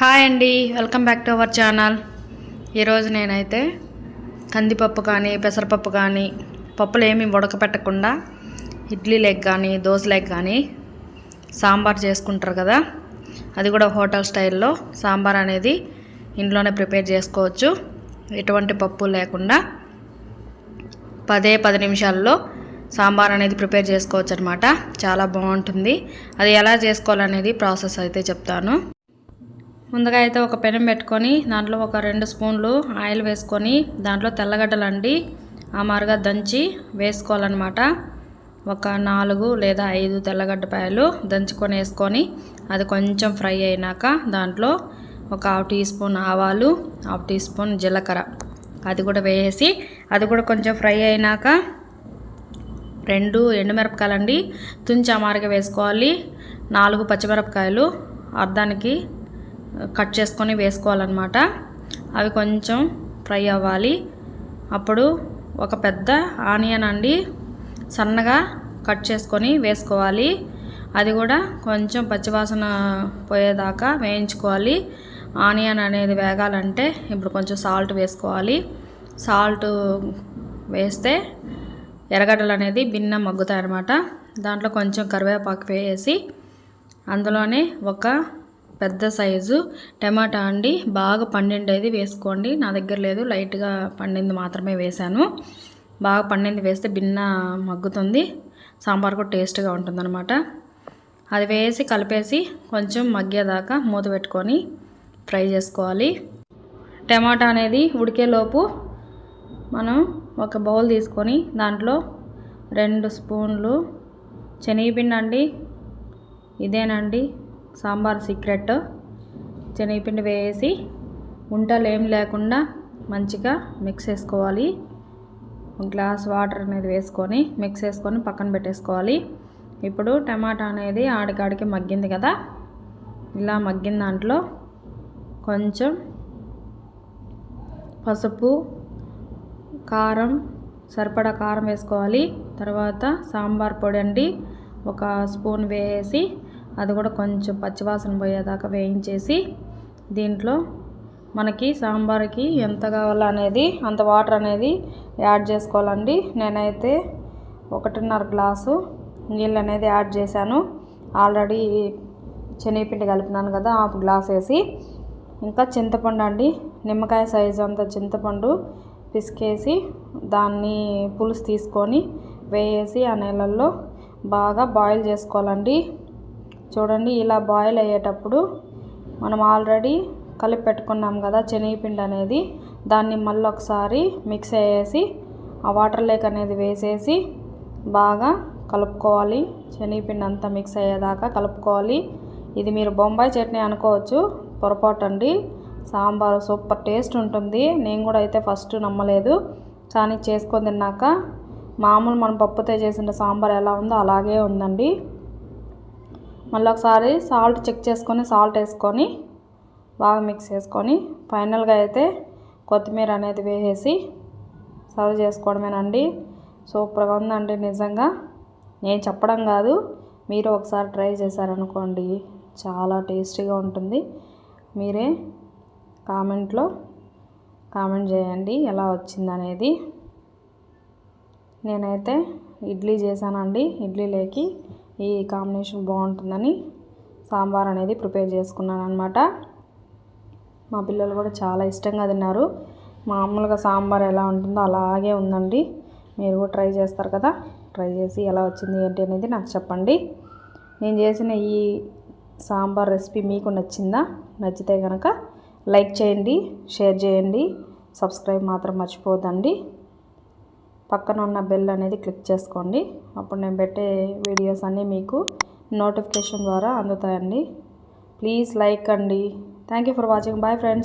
Hi అండి welcome back to our channel. ఈరోజు నేనైతే కందిపప్పు కానీ పెసరపప్పు కానీ పప్పులు ఏమి ఉడకపెట్టకుండా ఇడ్లీ లెగ్ కానీ దోశ లెగ్ కానీ సాంబార్ చేసుకుంటారు కదా. అది కూడా హోటల్ స్టైల్లో సాంబార్ అనేది ఇంట్లోనే ప్రిపేర్ చేసుకోవచ్చు. ఎటువంటి పప్పు లేకుండా పదే పది నిమిషాల్లో సాంబార్ అనేది ప్రిపేర్ చేసుకోవచ్చు అనమాట చాలా బాగుంటుంది. అది ఎలా చేసుకోవాలనేది ప్రాసెస్ అయితే చెప్తాను. ముందుగా అయితే ఒక పెనం పెట్టుకొని దాంట్లో ఒక రెండు స్పూన్లు ఆయిల్ వేసుకొని దాంట్లో తెల్లగడ్డలు అండి అమారుగా దంచి వేసుకోవాలన్నమాట. ఒక నాలుగు లేదా ఐదు తెల్లగడ్డపాయలు దంచుకొని వేసుకొని అది కొంచెం ఫ్రై అయినాక దాంట్లో ఒక హాఫ్ టీ స్పూన్ ఆవాలు హాఫ్ టీ స్పూన్ జీలకర్ర. అది కూడా వేసి అది కూడా కొంచెం ఫ్రై అయినాక రెండు ఎండుమిరపకాయలండి. తుంచి అమారుగా వేసుకోవాలి. నాలుగు పచ్చిమిరపకాయలు. అర్ధానికి కట్ చేసుకొని వేసుకోవాలన్నమాట. అవి కొంచెం ఫ్రై అవ్వాలి. అప్పుడు ఒక పెద్ద ఆనియన్ అండి సన్నగా కట్ చేసుకొని వేసుకోవాలి. అది కూడా కొంచెం పచ్చివాసన పోయేదాకా వేయించుకోవాలి. ఆనియన్ అనేది వేగాలంటే ఇప్పుడు కొంచెం సాల్ట్ వేసుకోవాలి. సాల్ట్ వేస్తే ఎర్రగడ్డలు అనేది భిన్న మగ్గుతాయి అన్నమాట దాంట్లో కొంచెం కరివేపాకు వేసి అందులోనే ఒక పెద్ద సైజు టమాటా అండి. బాగా పండిండేది వేసుకోండి. నా దగ్గర లేదు. లైట్గా పండింది మాత్రమే వేశాను. బాగా పండింది వేస్తే భిన్న మగ్గుతుంది. సాంబార్ కూడా టేస్ట్గా ఉంటుందన్నమాట. అది వేసి కలిపేసి కొంచెం మగ్గేదాకా మూత పెట్టుకొని ఫ్రై చేసుకోవాలి. టమాటా అనేది ఉడికేలోపు మనం ఒక బౌల్ తీసుకొని దాంట్లో రెండు స్పూన్లు శనగపిండి అండి. ఇదేనండి. సాంబార్ సీక్రెట్ శనగపిండి వేసి ఉంటలు ఏం లేకుండా మంచిగా మిక్స్ చేసుకోవాలి. గ్లాస్ వాటర్ అనేది వేసుకొని మిక్స్ చేసుకొని పక్కన పెట్టేసుకోవాలి. ఇప్పుడు టమాటా అనేది ఆడికాడికి మగ్గింది కదా ఇలా మగ్గిన దాంట్లో కొంచెం పసుపు కారం సరిపడా కారం వేసుకోవాలి. తర్వాత సాంబార్ పొడి అండి ఒక స్పూన్ వేసి అది కూడా కొంచెం పచ్చివాసన పోయేదాకా వేయించేసి దీంట్లో మనకి సాంబార్కి ఎంత కావాలో అనేది అంత వాటర్ అనేది యాడ్ చేసుకోవాలండి. నేనైతే ఒకటిన్నర గ్లాసు నీళ్ళు అనేది యాడ్ చేశాను. ఆల్రెడీ శనగపిండి కలిపినాను కదా హాఫ్ గ్లాస్ వేసి. ఇంకా చింతపండు అండి నిమ్మకాయ సైజు అంత చింతపండు పిసికేసి దాన్ని పులుసు తీసుకొని వేసి ఆ నీళ్ళల్లో బాగా బాయిల్ చేసుకోవాలండి. చూడండి ఇలా బాయిల్ అయ్యేటప్పుడు మనం ఆల్రెడీ కలిపి పెట్టుకున్నాం కదా శనగపిండి అనేది. దాన్ని మళ్ళీ ఒకసారి మిక్స్ అయ్యేసి ఆ వాటర్ లేక్ అనేది వేసేసి బాగా కలుపుకోవాలి. శనగపిండి అంతా మిక్స్ అయ్యేదాకా కలుపుకోవాలి. ఇది మీరు బొంబాయి చట్నీ అనుకోవచ్చు పొరపాటు అండి. సాంబార్ సూపర్ టేస్ట్ ఉంటుంది. నేను కూడా అయితే ఫస్ట్ నమ్మలేదు. కానీ చేసుకొని తిన్నాక మామూలు మనం పప్పుతో చేసిన సాంబార్ ఎలా ఉందో అలాగే ఉందండి. మళ్ళీ ఒకసారి సాల్ట్ చెక్ చేసుకొని సాల్ట్ వేసుకొని బాగా మిక్స్ చేసుకొని ఫైనల్గా అయితే కొత్తిమీర అనేది వేసేసి సర్వ్ చేసుకోవడమేనండి. సూపర్గా ఉందండి నిజంగా. నేను చెప్పడం కాదు మీరు ఒకసారి ట్రై చేశారనుకోండి చాలా టేస్టీగా ఉంటుంది. మీరే కామెంట్లో కామెంట్ చేయండి ఎలా వచ్చిందనేది. నేనైతే ఇడ్లీ చేశానండి ఇడ్లీలోకి ఈ కాంబినేషన్ బాగుంటుందని సాంబార్ అనేది ప్రిపేర్ చేసుకున్నాను అనమాట మా పిల్లలు కూడా చాలా ఇష్టంగా తిన్నారు. మామూలుగా సాంబార్ ఎలా ఉంటుందో అలాగే ఉందండి. మీరు కూడా ట్రై చేస్తారు కదా? ట్రై చేసి ఎలా వచ్చింది ఏంటి అనేది నాకు చెప్పండి. నేను చేసిన ఈ సాంబార్ రెసిపీ మీకు నచ్చిందా? నచ్చితే కనుక లైక్ చేయండి షేర్ చేయండి. సబ్స్క్రైబ్ మాత్రం మర్చిపోదండి పక్కన ఉన్న బెల్ అనేది క్లిక్ చేసుకోండి. అప్పుడు నేను పెట్టే వీడియోస్ అన్నీ మీకు నోటిఫికేషన్ ద్వారా అందుతాయండి. ప్లీజ్ లైక్ అండి. Thank you for watching bye friends